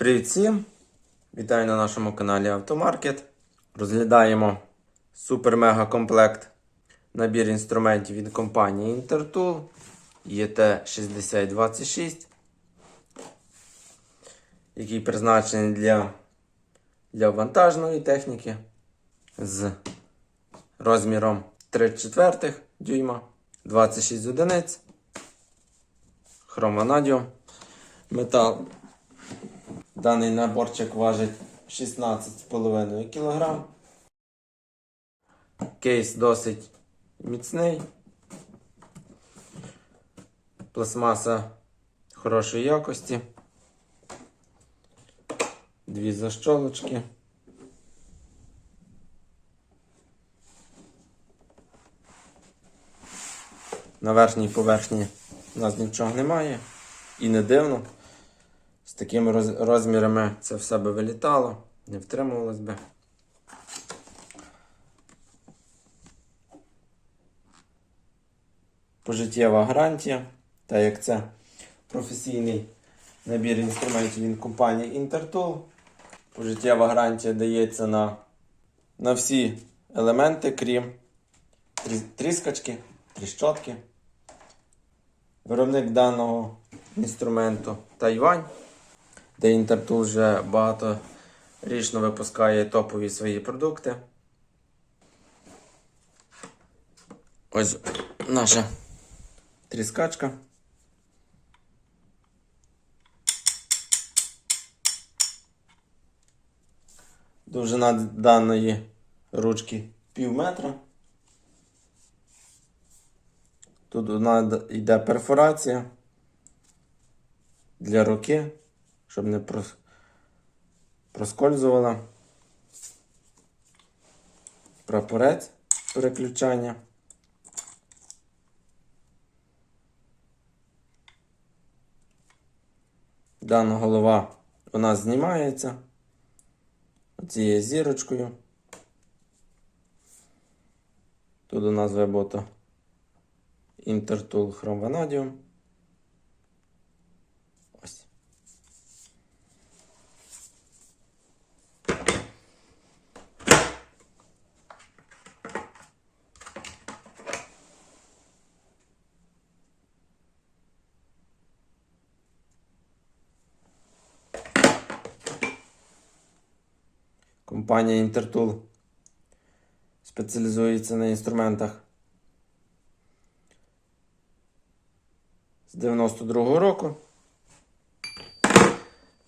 Привіт всім! Вітаю на нашому каналі Автомаркет. Розглядаємо супер-мега комплект набір інструментів від компанії Intertool ET6026, який призначений для, для вантажної техніки з розміром 3 четвертих дюйма, 26 одиниць, хромонадіум, метал. Даний наборчик важить 16,5 кг. Кейс досить міцний. Пластмаса хорошої якості. Дві защолочки. На верхній поверхні у нас нічого немає. І не дивно. Такими роз- розмірами це все би вилітало, не втримувалось би. Пожиттєва гарантія, так як це професійний набір інструментів від компанії Intertool. Пожиттєва гарантія дається на, на всі елементи, крім тріскачки, тріщотки. Виробник даного інструменту Тайвань, де Intertool вже багаторічно випускає топові свої продукти. Ось наша тріскачка. Довжина даної ручки пів метра. Тут йде перфорація для руки, щоб не проскользувала. Прапорець переключання. Дана голова у нас знімається цією зірочкою. Тут у нас вибото Intertool Chrome Vanadium. Ось. Компанія Intertool спеціалізується на інструментах з 92-го року.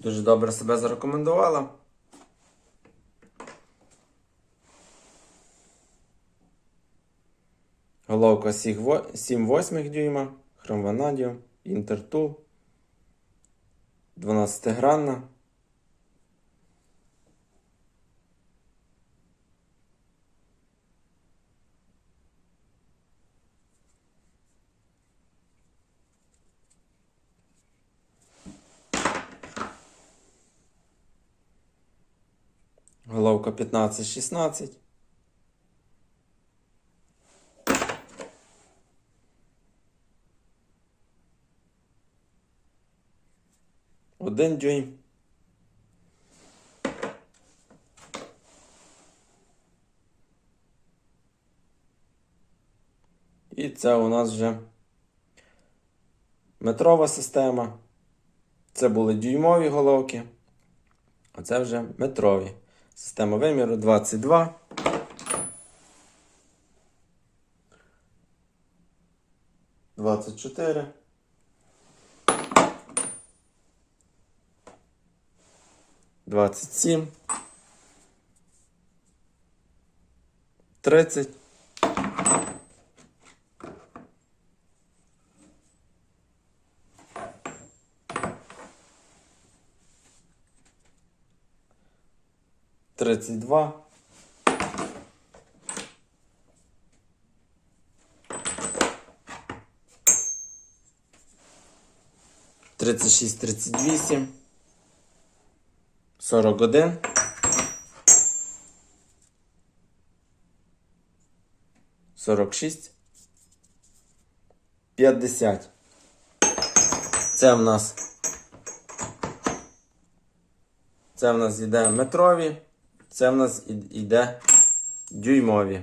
Дуже добре себе зарекомендувала. Головка 7 восьмих дюйма, хромванадіо, Intertool, 12-гранна. Головка 15-16. Один дюйм. І це у нас вже метрова система. Це були дюймові головки. А це вже метрові. Система виміру 22. Двадцять чотири. Двадцять сім. Тридцять. Тридцять два. Тридцять шість, тридцять вісім. Сорок один. Сорок шість. П'ятдесят. Це в нас Це в нас йде метрові, це в нас йде дюймові.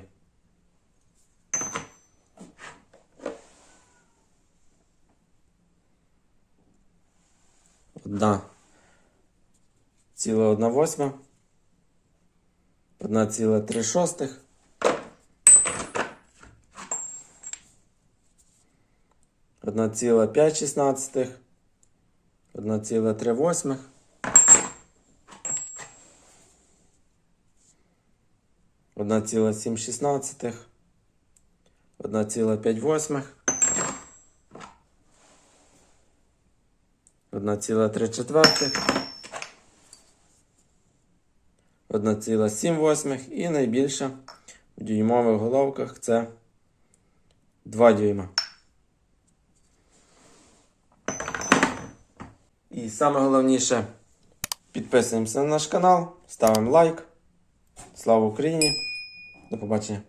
Одна ціла одна восьма. Одна ціла три шостих. Одна ціла п'ять шістнадцятих. Одна ціла три восьмих. 1,716, 1,5, 1,3, 1,7 і найбільше в дюймових головках це 2 дюйма. І саме головніше, підписуємося на наш канал, ставимо лайк. Слава Україні! До побачення!